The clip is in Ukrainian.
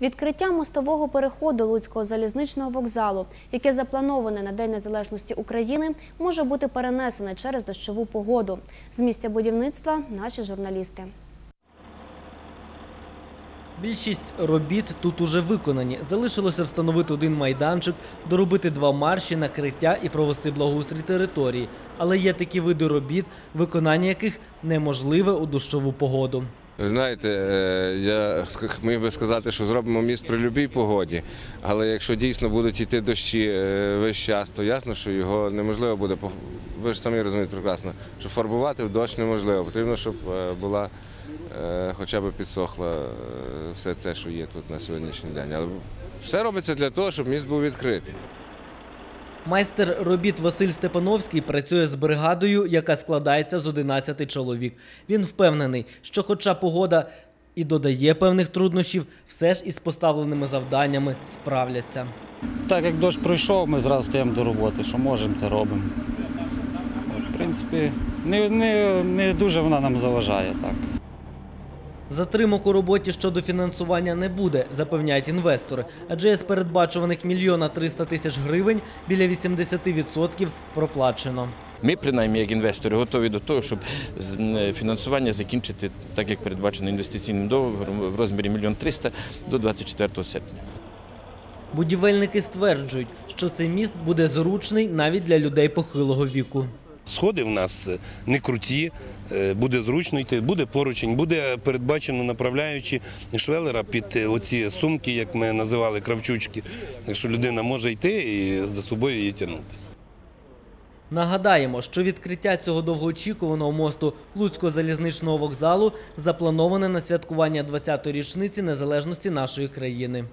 Відкриття мостового переходу Луцького залізничного вокзалу, яке заплановане на День Незалежності України, може бути перенесене через дощову погоду. З місця будівництва наші журналісти. Більшість робіт тут уже виконані. Залишилося встановити один майданчик, доробити два марші, накриття і провести благоустрій території. Але є такі види робіт, виконання яких неможливе у дощову погоду. Ви знаєте, е, я міг би сказати, що зробимо міст при будь-якій погоді, але якщо дійсно будуть йти дощі е, весь час, то ясно, що його неможливо буде. Ви ж самі розумієте прекрасно, що фарбувати в дощ неможливо. Потрібно, щоб е, була хоча б підсохла все це, що є тут на сьогоднішній день. Але все робиться для того, щоб міст був відкритий. Майстер робіт Василь Степановський працює з бригадою, яка складається з 11 чоловік. Він впевнений, що, хоча погода і додає певних труднощів, все ж із поставленими завданнями справляться. Так як дощ пройшов, ми зразу стаємо до роботи. Що можемо, те робимо. В принципі, не, не, не дуже вона нам заважає так. Затримок у роботі щодо фінансування не буде, запевняють інвестори, адже з передбачуваних мільйона 300 тисяч гривень біля 80% проплачено. Ми, принаймні, як інвестори, готові до того, щоб фінансування закінчити так, як передбачено інвестиційним договором в розмірі 1 300 до 24 серпня. Будівельники стверджують, що цей міст буде зручний навіть для людей похилого віку. Сходи в нас не круті, е, буде зручно йти, буде поручень, буде передбачено направляючи швелера під е, оці сумки, як ми називали кравчучки. Якщо людина може йти і за собою її тягнути. Нагадаємо, що відкриття цього довгоочікуваного мосту Луцького залізничного вокзалу заплановане на святкування 20-ї річниці незалежності нашої країни.